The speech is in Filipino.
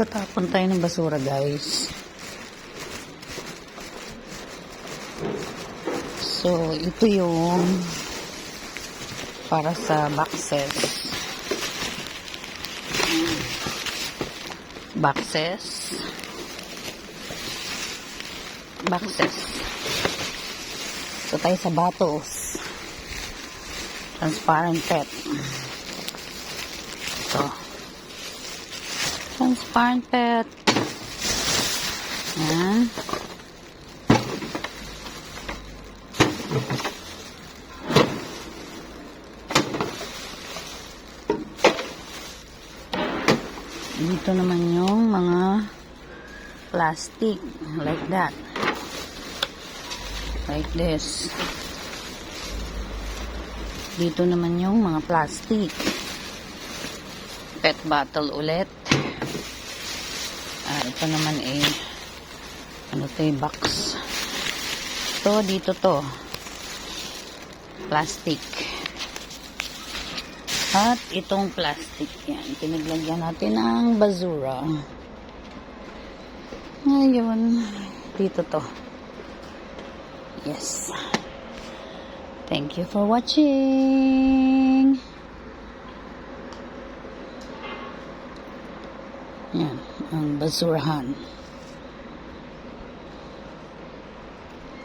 Tatapon tayo ng basura, guys. So, ito yung para sa boxes. Boxes. Boxes. So, tayo sa bottles. Transparent pet. Ito. Transparent pet. Yan. Dito naman yung mga plastic. Like that. Like this. Dito naman yung mga plastic. Pet bottle ulit. Ah, ito naman eh, ano to eh, box. To, dito to. Plastic. At itong plastic yan, pinaglagyan natin ng basura. Ngayon, dito to. Yes. Thank you for watching. Yan, ang basurahan.